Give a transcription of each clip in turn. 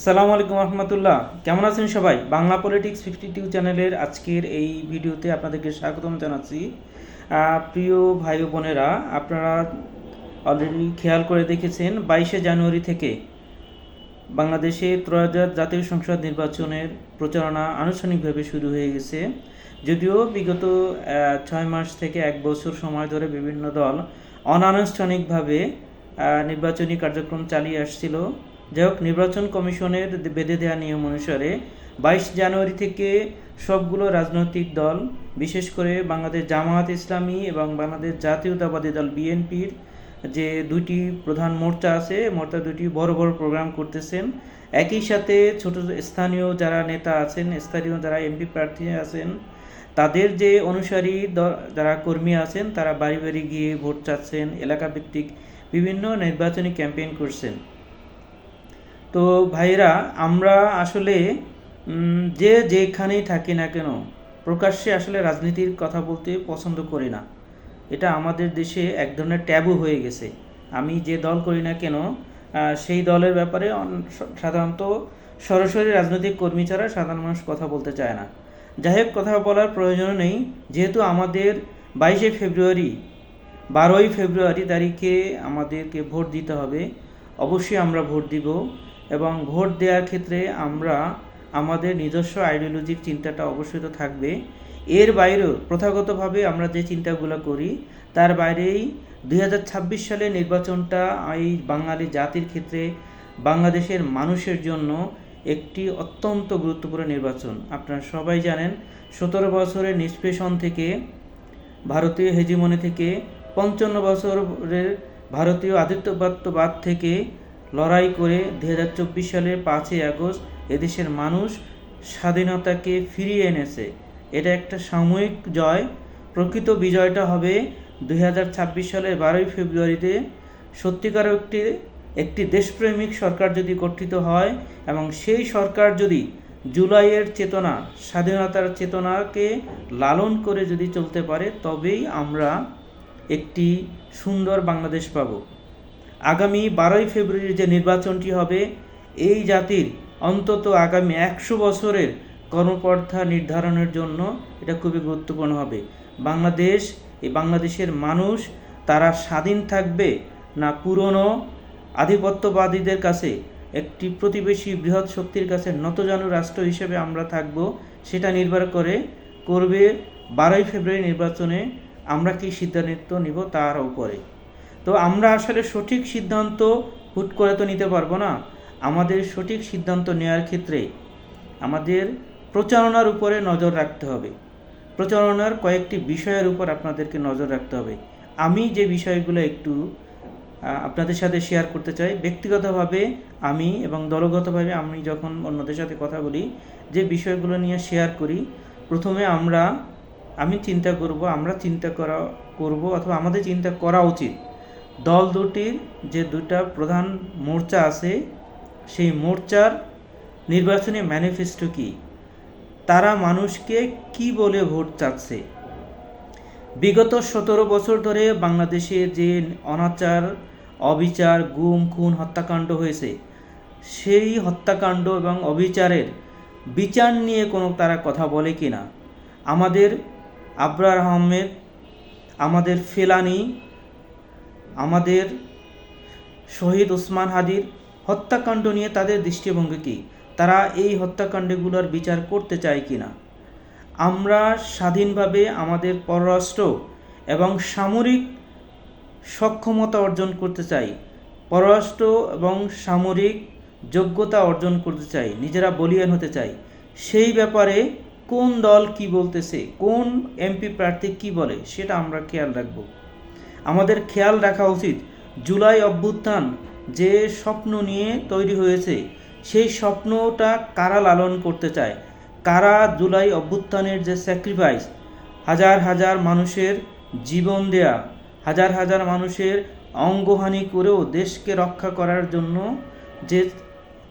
আসসালামু আলাইকুম রহমতুল্লাহ। কেমন আছেন সবাই? বাংলা পলিটিক্স ফিফটি টু চ্যানেলের আজকের এই ভিডিওতে আপনাদেরকে স্বাগতম জানাচ্ছি। প্রিয় ভাই বোনেরা, আপনারা অলরেডি খেয়াল করে দেখেছেন, বাইশে জানুয়ারি থেকে বাংলাদেশে ত্রয়োদশ জাতীয় সংসদ নির্বাচনের প্রচারণা আনুষ্ঠানিকভাবে শুরু হয়ে গেছে। যদিও বিগত ছয় মাস থেকে এক বছর সময় ধরে বিভিন্ন দল অনানুষ্ঠানিকভাবে নির্বাচনী কার্যক্রম চালিয়ে আসছিল। যাই হোক, নির্বাচন কমিশনের বেঁধে দেওয়া নিয়ম অনুসারে বাইশ জানুয়ারি থেকে সবগুলো রাজনৈতিক দল, বিশেষ করে বাংলাদেশ জামায়াত ইসলামী এবং বাংলাদেশ জাতীয়তাবাদী দল বিএনপির যে দুইটি প্রধান মোর্চা আছে মোর্চা দুটি বড় বড় প্রোগ্রাম করতেছেন। একই সাথে ছোট স্থানীয় যারা নেতা আছেন, স্থানীয় যারা এমপি প্রার্থী আছেন, তাদের যে অনুসারী যারা কর্মী আছেন, তারা বাড়ি বাড়ি গিয়ে ভোট চাচ্ছেন। এলাকাভিত্তিক বিভিন্ন নির্বাচনী ক্যাম্পেইন করছেন। তো ভাইরা আমরা আসলে যে যেখানেই থাকি না কেন, প্রকাশ্যে আসলে রাজনীতির কথা বলতে পছন্দ করি না। এটা আমাদের দেশে এক ধরনের ট্যাবু হয়ে গেছে। আমি যে দল করি না কেন সেই দলের ব্যাপারে সাধারণত সরাসরি রাজনৈতিক কর্মী ছাড়া সাধারণ মানুষ কথা বলতে চায় না। যাই হোক, কথা বলার প্রয়োজন নেই। যেহেতু আমাদের বাইশে ফেব্রুয়ারি, বারোই ফেব্রুয়ারি তারিখে আমাদেরকে ভোট দিতে হবে, অবশ্যই আমরা ভোট দিব। এবং ভোট দেওয়ার ক্ষেত্রে আমরা আমাদের নিজস্ব আইডিওলজির চিন্তাটা অবশ্যই তো থাকবে। এর বাইরেও প্রথাগতভাবে আমরা যে চিন্তাগুলো করি, তার বাইরেই দুই সালে নির্বাচনটা এই বাঙালি জাতির ক্ষেত্রে বাংলাদেশের মানুষের জন্য একটি অত্যন্ত গুরুত্বপূর্ণ নির্বাচন। আপনারা সবাই জানেন, সতেরো বছরের নিষ্পেষণ থেকে ভারতীয় হেজিমনি থেকে পঞ্চান্ন বছরের ভারতীয় আধিপত্যবাদ থেকে লড়াই করে দু হাজার চব্বিশ সালের পাঁচই আগস্ট এদেশের মানুষ স্বাধীনতাকে ফিরিয়ে এনেছে। এটা একটা সাময়িক জয়। প্রকৃত বিজয়টা হবে দু হাজার ছাব্বিশ সালের বারোই ফেব্রুয়ারিতে। সত্যিকার একটি একটি দেশপ্রেমিক সরকার যদি গঠিত হয় এবং সেই সরকার যদি জুলাইয়ের চেতনা, স্বাধীনতার চেতনাকে লালন করে যদি চলতে পারে, তবেই আমরা একটি সুন্দর বাংলাদেশ পাব। আগামী বারোই ফেব্রুয়ারির যে নির্বাচনটি হবে, এই জাতির অন্তত আগামী একশো বছরের কর্মপন্থা নির্ধারণের জন্য এটা খুবই গুরুত্বপূর্ণ হবে। বাংলাদেশ, এই বাংলাদেশের মানুষ, তারা স্বাধীন থাকবে না পুরনো? আধিপত্যবাদীদের কাছে একটি প্রতিবেশী বৃহৎ শক্তির কাছে নতজানু রাষ্ট্র হিসেবে আমরা থাকব, সেটা নির্ভর করে করবে বারোই ফেব্রুয়ারি নির্বাচনে আমরা কি সিদ্ধান্ত নিব তার উপরে। তো আমরা আসলে সঠিক সিদ্ধান্ত হুট করে তো নিতে পারব না। আমাদের সঠিক সিদ্ধান্ত নেওয়ার ক্ষেত্রে আমাদের প্রচারণার উপরে নজর রাখতে হবে। প্রচারণার কয়েকটি বিষয়ের উপর আপনাদেরকে নজর রাখতে হবে। আমি যে বিষয়গুলো একটু আপনাদের সাথে শেয়ার করতে চাই, ব্যক্তিগতভাবে আমি এবং দলগতভাবে আমি যখন অন্যদের সাথে কথা বলি, যে বিষয়গুলো নিয়ে শেয়ার করি, প্রথমে আমরা, আমি চিন্তা করব, আমরা চিন্তা করা, করব অথবা আমাদের চিন্তা করা উচিত। দল দুটির যে দুটা প্রধান মোর্চা আছে, সেই মোর্চার নির্বাচনী ম্যানিফেস্টো কি? তারা মানুষকে কি বলে ভোট চাচ্ছে? বিগত সতেরো বছর ধরে বাংলাদেশে যে অনাচার, অবিচার, গুম, খুন, হত্যাকাণ্ড হয়েছে, সেই হত্যাকাণ্ড এবং অবিচারের বিচার নিয়ে কোনো তারা কথা বলে কি না? আমাদের আবরার আহমেদ, আমাদের ফেলানি আমাদের শহীদ ওসমান হাদির হত্যাকাণ্ড নিয়ে তাদের দৃষ্টিভঙ্গি কী? তারা এই হত্যাকাণ্ডগুলোর বিচার করতে চায় কি না? আমরা স্বাধীনভাবে আমাদের পররাষ্ট্র এবং সামরিক সক্ষমতা অর্জন করতে চাই, পররাষ্ট্র এবং সামরিক যোগ্যতা অর্জন করতে চাই, নিজেরা বলিয়ান হতে চাই। সেই ব্যাপারে কোন দল কি বলতেছে, কোন এমপি প্রার্থী কি বলে, সেটা আমরা খেয়াল রাখব। আমাদের খেয়াল রাখা উচিত। জুলাই অভ্যুত্থান যে স্বপ্ন নিয়ে তৈরি হয়েছে, সেই স্বপ্নটা কারা লালন করতে চায়? কারা জুলাই অভ্যুত্থানের যে স্যাক্রিফাইস হাজার হাজার মানুষের জীবন দেয়া, হাজার হাজার মানুষের অঙ্গহানি করেও দেশকে রক্ষা করার জন্য যে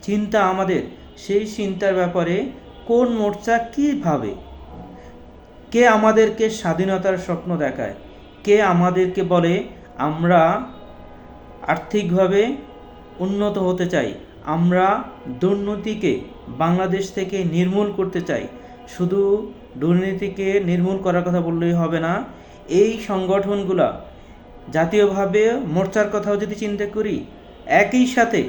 চিন্তা আমাদের, সেই চিন্তার ব্যাপারে কোন মোর্চা কী ভাবে? কে আমাদেরকে স্বাধীনতার স্বপ্ন দেখায়? কে আমাদেরকে বলে আমরা আর্থিকভাবে উন্নত হতে চাই? আমরা দুর্নীতিকে বাংলাদেশ থেকে নির্মূল করতে চাই। শুধু দুর্নীতিকে নির্মূল করার কথা বললেই হবে না, এই সংগঠনগুলা জাতীয়ভাবে মোর্চার কথাও যদি চিন্তা করি, একই সাথে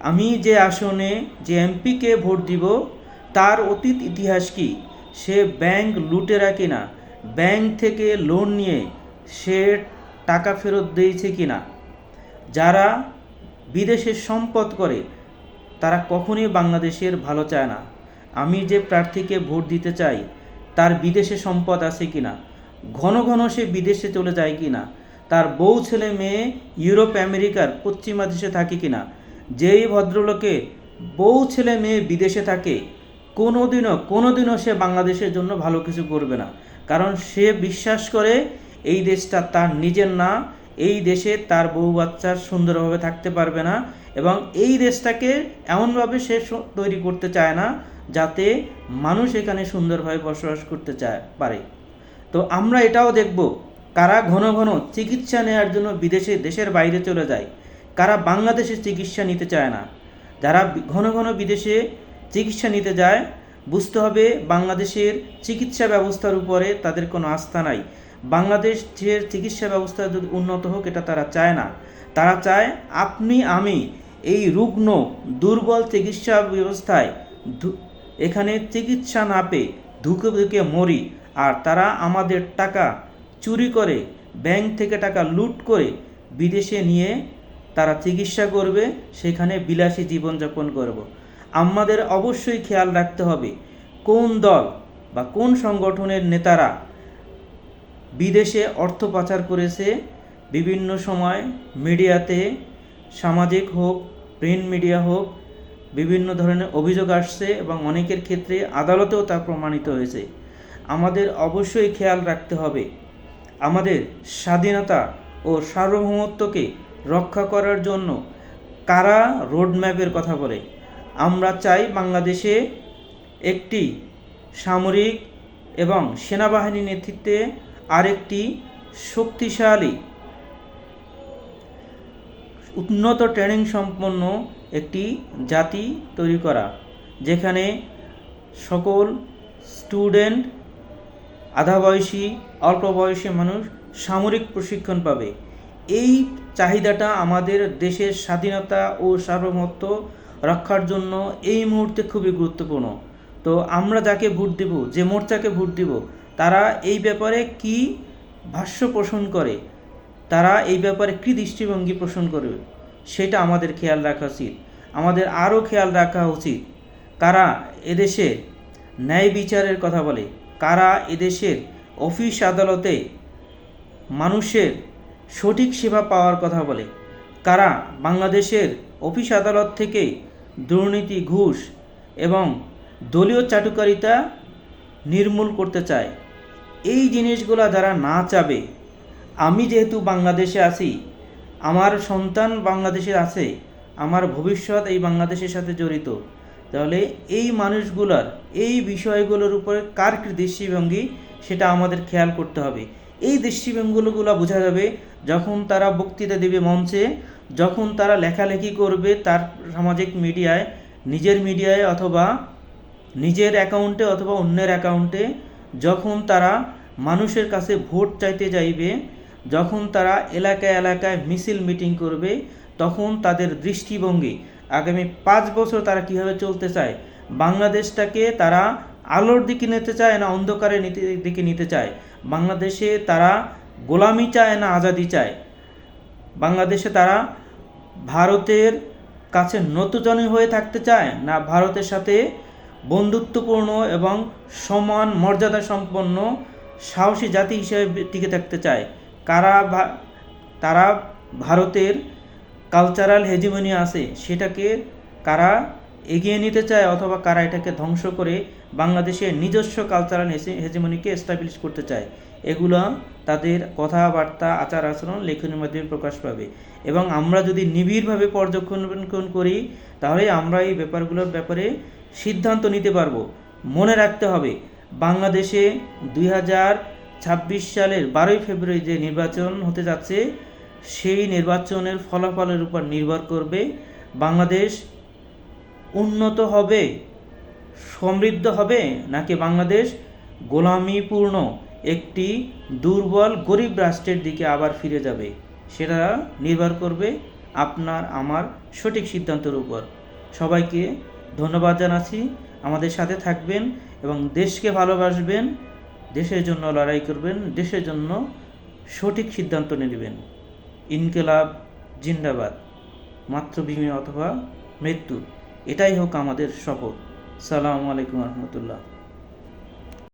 আমি যে আসনে যে এমপিকে ভোট দিব, তার অতীত ইতিহাস কি? সে ব্যাংক লুটেরা কিনা? ব্যাংক থেকে লোন নিয়ে সে টাকা ফেরত দিয়েছে কিনা যারা বিদেশে সম্পদ করে, তারা কখনোই বাংলাদেশের ভালো চায় না। আমি যে প্রার্থীকে ভোট দিতে চাই, তার বিদেশে সম্পদ আছে কিনা ঘন ঘন সে বিদেশে চলে যায় কিনা তার বউ, ছেলে, মেয়ে, ইউরোপ, আমেরিকার পশ্চিমা দেশে থাকে কিনা যেই ভদ্রলোকে বউ, ছেলে, মেয়ে বিদেশে থাকে, কোনোদিনও কোনোদিনও সে বাংলাদেশের জন্য ভালো কিছু করবে না। কারণ সে বিশ্বাস করে এই দেশটা তার নিজের না, এই দেশে তার বউ বাচ্চার সুন্দরভাবে থাকতে পারবে না এবং এই দেশটাকে এমনভাবে সে তৈরি করতে চায় না যাতে মানুষ এখানে সুন্দরভাবে বসবাস করতে চায়, পারে। তো আমরা এটাও দেখব কারা ঘন ঘন চিকিৎসা নেওয়ার জন্য বিদেশে, দেশের বাইরে চলে যায়, কারা বাংলাদেশে চিকিৎসা নিতে চায় না। যারা ঘন ঘন বিদেশে চিকিৎসা নিতে যায় বুঝতে হবে বাংলাদেশের চিকিৎসা ব্যবস্থার উপরে তাদের কোনো আস্থা নাই। বাংলাদেশের চিকিৎসা ব্যবস্থা যদি উন্নত হোক, এটা তারা চায় না। তারা চায়, আপনি, আমি এই রুগ্ন, দুর্বল চিকিৎসা ব্যবস্থায় এখানে চিকিৎসা না পেয়ে ধুকে ধুকে মরি, আর তারা আমাদের টাকা চুরি করে, ব্যাংক থেকে টাকা লুট করে বিদেশে নিয়ে তারা চিকিৎসা করবে, সেখানে বিলাসী জীবনযাপন করব। আমাদের অবশ্যই খেয়াল রাখতে হবে কোন দল বা কোন সংগঠনের নেতারা বিদেশে অর্থ পাচার করেছে বিভিন্ন সময় মিডিয়াতে, সামাজিক হোক, প্রিন্ট মিডিয়া হোক, বিভিন্ন ধরনের অভিযোগ আসছে এবং অনেকের ক্ষেত্রে আদালতেও তা প্রমাণিত হয়েছে। আমাদের অবশ্যই খেয়াল রাখতে হবে আমাদের স্বাধীনতা ও সার্বভৌমত্বকে রক্ষা করার জন্য কারা রোডম্যাপের কথা বলে। আমরা চাই বাংলাদেশে একটি সামরিক এবং সেনাবাহিনী নেতৃত্বে আরেকটি শক্তিশালী, উন্নত ট্রেনিং সম্পন্ন একটি জাতি তৈরি করা, যেখানে সকল স্টুডেন্ট আধা বয়সী অল্প বয়সী মানুষ সামরিক প্রশিক্ষণ পাবে। এই চাহিদাটা আমাদের দেশের স্বাধীনতা ও সার্বভৌমত্ব রক্ষার জন্য এই মুহূর্তে খুবই গুরুত্বপূর্ণ। তো আমরা যাকে ভোট দেব, যে মোর্চাকে ভোট দেব, তারা এই ব্যাপারে কি ভাষ্য পোষণ করে? তারা এই ব্যাপারে কী দৃষ্টিভঙ্গি পোষণ করবে? সেটা আমাদের খেয়াল রাখা উচিত। আমাদের আরও খেয়াল রাখা উচিত, কারা এদেশে ন্যায় বিচারের কথা বলে, কারা এদেশের অফিস আদালতে মানুষের সঠিক সেবা পাওয়ার কথা বলে, কারা বাংলাদেশের অফিস আদালত থেকে দুর্নীতি, ঘুষ এবং দলীয় চাটুকারিতা নির্মূল করতে চায়। এই জিনিসগুলো যারা না চাবে, আমি যেহেতু বাংলাদেশে আছি, আমার সন্তান বাংলাদেশে আছে, আমার ভবিষ্যৎ এই বাংলাদেশের সাথে জড়িত, তাহলে এই মানুষগুলার, এই বিষয়গুলোর উপরে কার দৃষ্টিভঙ্গি সেটা আমাদের খেয়াল করতে হবে। এই দৃষ্টিভঙ্গিগুলো বোঝা যাবে যখন তারা বক্তৃতা দেবে মঞ্চে, যখন তারা লেখালেখি করবে তার সামাজিক মিডিয়ায়, নিজের মিডিয়ায় অথবা নিজের অ্যাকাউন্টে অথবা অন্যের অ্যাকাউন্টে, যখন তারা মানুষের কাছে ভোট চাইতে যাইবে, যখন তারা এলাকায় এলাকায় মিছিল মিটিং করবে, তখন তাদের দৃষ্টিভঙ্গি, আগামী পাঁচ বছর তারা কীভাবে চলতে চায়, বাংলাদেশটাকে তারা আলোর দিকে নিতে চায় না অন্ধকারের দিকে নিতে চায়? বাংলাদেশে তারা গোলামি চায় না আজাদি চায়। বাংলাদেশে তারা ভারতের কাছে নতজনী হয়ে থাকতে চায় না ভারতের সাথে বন্ধুত্বপূর্ণ এবং সমান মর্যাদা সম্পন্ন সাহসী জাতি হিসেবে টিকে থাকতে চায়। কারা তারা ভারতের কালচারাল হেজিমনি আছে, সেটাকে কারা এগিয়ে নিতে চায় অথবা কারা এটাকে ধ্বংস করে বাংলাদেশের নিজস্ব কালচারাল হেজিমনিকে এস্টাবলিশ করতে চায়, এগুলো তাদের কথাবার্তা আচার আচরণ লেখনের মাধ্যমে প্রকাশ পাবে। এবং আমরা যদি নিবিড়ভাবে পর্যবেক্ষণ করি, তাহলে আমরা এই ব্যাপারগুলোর ব্যাপারে সিদ্ধান্ত নিতে পারব। মনে রাখতে হবে, বাংলাদেশে দুই হাজার ছাব্বিশ সালের বারোই ফেব্রুয়ারি যে নির্বাচন হতে যাচ্ছে, সেই নির্বাচনের ফলাফলের উপর নির্ভর করবে বাংলাদেশ উন্নত হবে? সমৃদ্ধ হবে? নাকি বাংলাদেশ গোলামিপূর্ণ একটি দুর্বল গরিব রাষ্ট্রের দিকে আবার ফিরে যাবে? সেটা নির্ভর করবে আপনার, আমার সঠিক সিদ্ধান্তের উপর। সবাইকে ধন্যবাদ জানাচ্ছি। আমাদের সাথে থাকবেন এবং দেশকে ভালোবাসবেন, দেশের জন্য লড়াই করবেন, দেশের জন্য সঠিক সিদ্ধান্ত নেবেন। ইনকেলাব, জিন্দাবাদ। মাতৃভূমি অথবা মৃত্যু। এটাই হোক আমাদের শপথ। সালাম আলাইকুম রহমতুল্লাহ।